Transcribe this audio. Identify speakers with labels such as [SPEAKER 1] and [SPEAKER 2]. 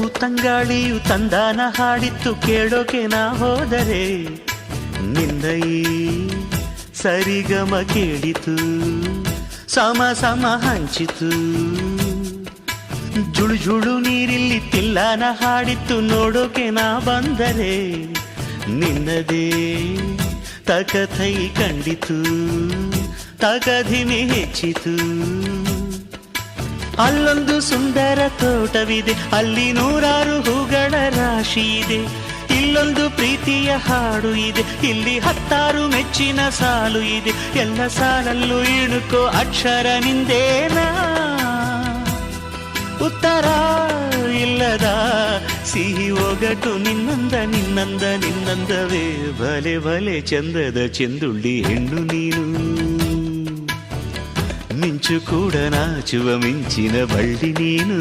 [SPEAKER 1] ಸೊಂಪು ತಂಗಾಳಿಯು ತಂದಾನ ಹಾಡಿತ್ತು ಕೇಳೋಕೆ ನಾ ಹೋದರೆ ನಿಂದೈ ಸರಿಗಮ ಕೇಳಿತು, ಸಮ ಸಮ ಹಂಚಿತು. ಜುಳು ಜುಳು ನೀರಿಲ್ಲಿ ತಿಲ್ಲಾನ ಹಾಡಿತ್ತು ನೋಡೋಕೆ ನಾ ಬಂದರೆ ನಿನ್ನದೇ ತಕಥೈ ಕಂಡಿತು ತಗಧಿಮೆ ಹೆಚ್ಚಿತು. ಅಲ್ಲೊಂದು ಸುಂದರ ತೋಟವಿದೆ, ಅಲ್ಲಿ ನೂರಾರು ಹೂಗಳ ರಾಶಿ ಇದೆ. ಇಲ್ಲೊಂದು ಪ್ರೀತಿಯ ಹಾಡು ಇದೆ, ಇಲ್ಲಿ ಹತ್ತಾರು ಮೆಚ್ಚಿನ ಸಾಲು ಇದೆ. ಎಲ್ಲ ಸಾಲಲ್ಲೂ ಇಣುಕೋ ಅಕ್ಷರ ನಿಂದೇನಾ? ಉತ್ತರ ಇಲ್ಲದ ಸಿಹಿ ಒಗಟು ನಿನ್ನಂದ ನಿನ್ನಂದ, ನಿನ್ನಂದವೇ. ಬಲೆ ಬಲೆ ಚಂದದ ಚೆಂದುಳ್ಳಿ ಹೆಣ್ಣು ನೀನು. ఇంచు కూడా నాచువ మించిన బళ్ళి నేను.